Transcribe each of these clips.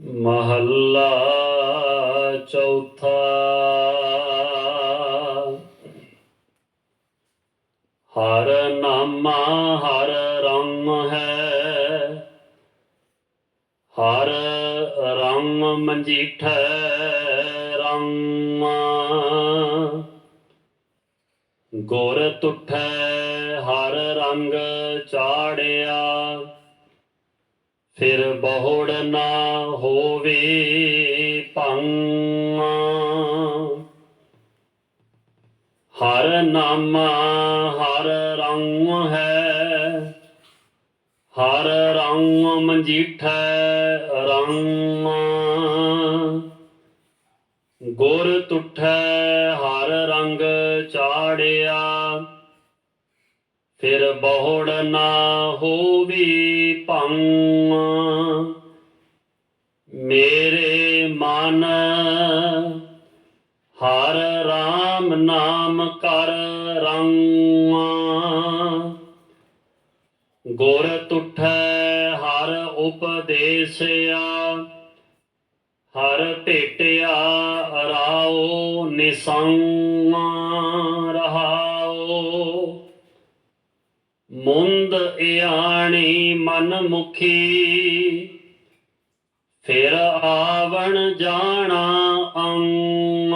ਮਹੱਲਾ ਚੌਥਾ। ਹਰ ਨਾਮਾ ਹਰ ਰੰਗ ਹੈ। ਹਰ ਰੰਗ ਮੰਜੀਠੈ ਰੰਗ। ਗੁਰ ਤੁਠੈ ਹਰ ਰੰਗ ਚਾੜਿਆ। ਫਿਰ ਬਹੁੜ ਨਾ ਹੋਵੇ ਭੰਗ ਹਰ ਨਾਮ ਹਰ ਰੰਗ ਹੈ। ਹਰ ਰੰਗ ਮੰਜੀਠੈ ਰੰਗ। ਗੁਰ ਤੁਠੈ ਹਰ ਰੰਗ ਚਾੜਿਆ। ਫਿਰ ਬਹੁੜ ਨਾ ਹੋਵੀ ਭੰਗ। ਮੇਰੇ ਮਨ ਹਰ RAM ਨਾਮ ਕਰ ਰੰਗ। ਗੁਰ ਤੁਠੈ ਹਰ ਉਪਦੇਸਿਆ, ਹਰ ਭੇਟਿਆ ਰਾਓ ਨਿਸੰਗ। ਮੁੰਦ ਇਆਣੀ ਮਨ ਮੁਖੀ। ਫਿਰ ਆਵਣ ਜਾਣਾ ਅੰਗ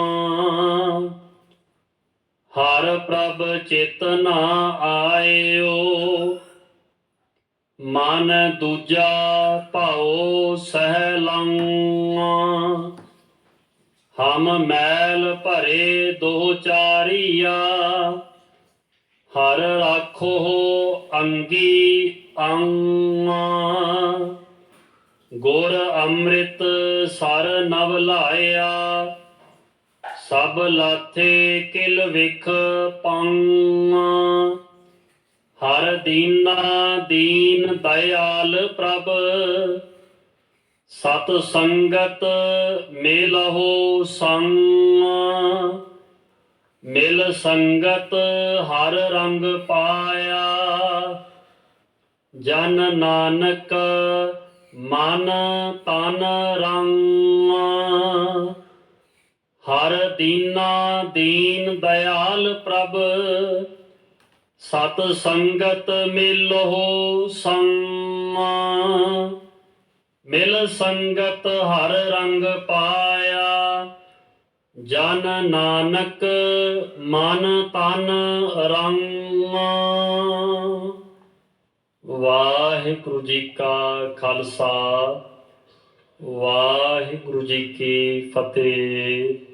ਹਰ ਪ੍ਰਭ ਚੇਤਨਾ ਆਇਓ। ਮਨ ਦੂਜਾ ਭਾਉ ਸਹਿ ਲੰਗ ਹਮ ਮੈਲ ਭਰੇ ਦੋ ਚਾਰੀਆ। ਹਰ ਰਾਖੋ ਅੰਗੀ ਅੰਗ। ਗੁਰ ਅੰਮ੍ਰਿਤ ਸਰ ਨਵ ਲਾਇਆ, ਸਭ ਲਾਥੇ ਕਿਲ ਵਿਖ ਪੰਗ। ਹਰ ਦੀਨਾ ਦੀਨ ਦਇਆਲ ਪ੍ਰਭ, ਸਤ ਸੰਗਤ ਮਿਲਹੁ ਸੰਗ। ਮਿਲ ਸੰਗਤ ਹਰ ਰੰਗ ਪਾਇਆ। ਜਨ ਨਾਨਕ ਮਨ ਤਨ ਰੰਗ। ਹਰ ਦੀਨਾ ਦੀਨ ਦਇਆਲ ਪ੍ਰਭ, ਸਤ ਸੰਗਤ ਮਿਲਹੁ ਸੰਗ। ਮਿਲ ਸੰਗਤ ਹਰ ਰੰਗ ਪਾਇਆ। ਜਨ ਨਾਨਕ ਮਨ ਤਨ ਰੰਗ ਵਾਹਿਗੁਰੂ ਜੀ ਕਾ ਖਾਲਸਾ ਵਾਹਿਗੁਰੂ ਜੀ ਕੀ ਫਤਿਹ।